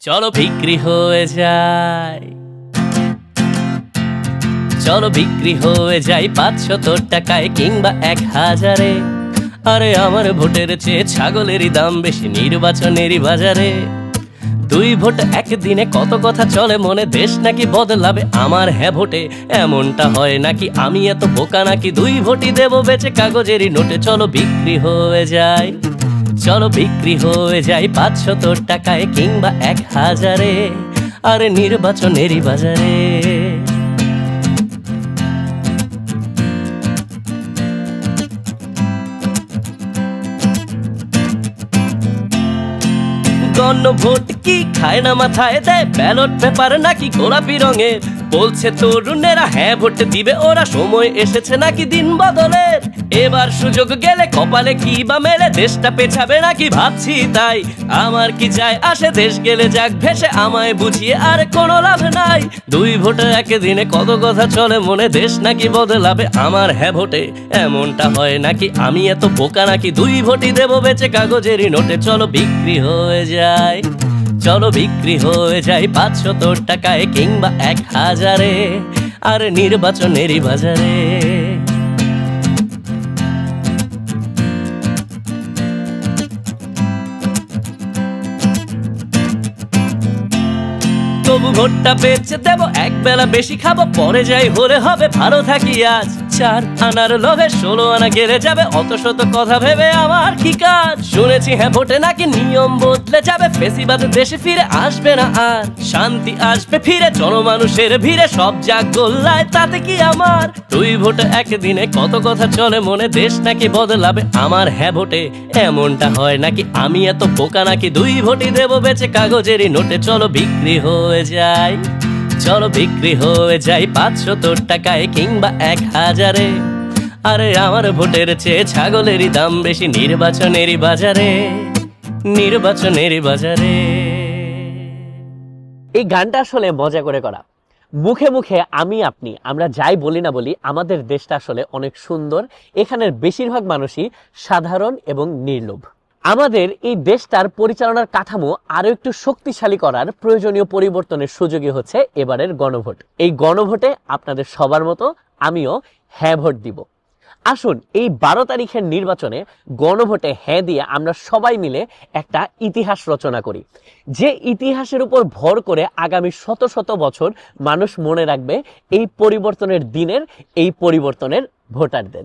চলো বিক্রি হয়ে যায় চলো বিক্রি হয়ে যাই পাঁচশত টাকায় কিংবা এক হাজারে। আরে আমার ভোটের চেয়ে ছাগলেরই দাম বেশি নির্বাচনেরই বাজারে। দুই ভোট একদিনে কত কথা চলে মনে, দেশ নাকি বদলাবে আমার? হ্যাঁ ভোটে এমনটা হয় নাকি? আমি এত বোকা নাকি? দুই ভোটই দেবো বেচে কাগজেরই নোটে। চলো বিক্রি হয়ে যায় চলো বিক্রি হয়ে যায় পাঁচশত টাকায় কিংবা এক হাজারে, আরে নির্বাচনেরই বাজারে। গণভোট কি খায় না মাথায় দেয় ব্যালট পেপার নাকি গোলাপি রঙের? বলছে তরুণেরা হ্যাঁ ভোট দিবে ওরা, সময় এসেছে নাকি দিন বদলের? এবার সুযোগ গেলে কপালে কি বা মেলে, দেশটা পেছাবে নাকি ভাবছি তাই। আমার কি যায় আসে, দেশ গেলে যাক ভেসে, আমায় বুঝিয়ে আর কোনো লাভ নাই। দুই ভোটে একদিনে কত কথা চলে মনে, দেশ নাকি বদলাবে আমার? হ্যাঁ ভোটে এমনটা হয় নাকি? আমি এত বোকা নাকি? দুই ভোটই দেবো বেচে, কাগজেরই নোটে, চলো বিক্রি হয়ে যায়। চলো বিক্রি হয়ে যায় পাঁচশত টাকায় কিংবা এক হাজারে, আর নির্বাচনেরই বাজারে। তবু ভোটটা বেচে দেবো, এক বেলা বেশি খাব, পরে যাই হলে হবে ভালো থাকি আজ। চার আনার লোভে ষোলো আনা গেলে যাবে, অত শত কথা ভেবে আমার কি কাজ? শুনেছি হ্যাঁ ভোটে নাকি নিয়ম বদলে যাবে, ফেসিবাদ দেশে ফিরে আসবে না আর। শান্তি আসবে ফিরে, জনমানুষের ভিড়ে, সব যা গোল্লায়, তাতে কি আমার? দুই ভোটে একদিনে কত কথা চলে মনে, দেশ নাকি বদলাবে আমার? হ্যাঁ ভোটে এমনটা হয় নাকি আমি এত বোকা নাকি? দুই ভোটই দেবো বেচে, কাগজেরই নোটে, চলো বিক্রি হয়ে যায় চলো বিক্রি হয়ে যায় পাঁচশত টাকায় কিংবা এক হাজারে। আরে আমার ভোটের চেয়ে ছাগলেরই দাম বেশি, নির্বাচনেরই বাজারে। নির্বাচনেরই বাজারে। এই গানটা আসলে মজা করে করা। মুখে মুখে আমি আপনি, আমরা যাই বলি না বলি, আমাদের দেশটা আসলে অনেক সুন্দর। এখানের বেশিরভাগ মানুষই সাধারণ এবং নির্লোভ। আমাদের এই দেশটার পরিচালনার কাঠামো আরও একটু শক্তিশালী করার প্রয়োজনীয় পরিবর্তনের সুযোগই হচ্ছে এবারের গণভোট। এই গণভোটে আপনাদের সবার মতো আমিও হ্যাঁ ভোট দিব। আসুন, এই বারো তারিখের নির্বাচনে গণভোটে হ্যাঁ দিয়ে আমরা সবাই মিলে একটা ইতিহাস রচনা করি। যে ইতিহাসের উপর ভর করে আগামী শত শত বছর মানুষ মনে রাখবে এই পরিবর্তনের দিনের, এই পরিবর্তনের ভোটারদের।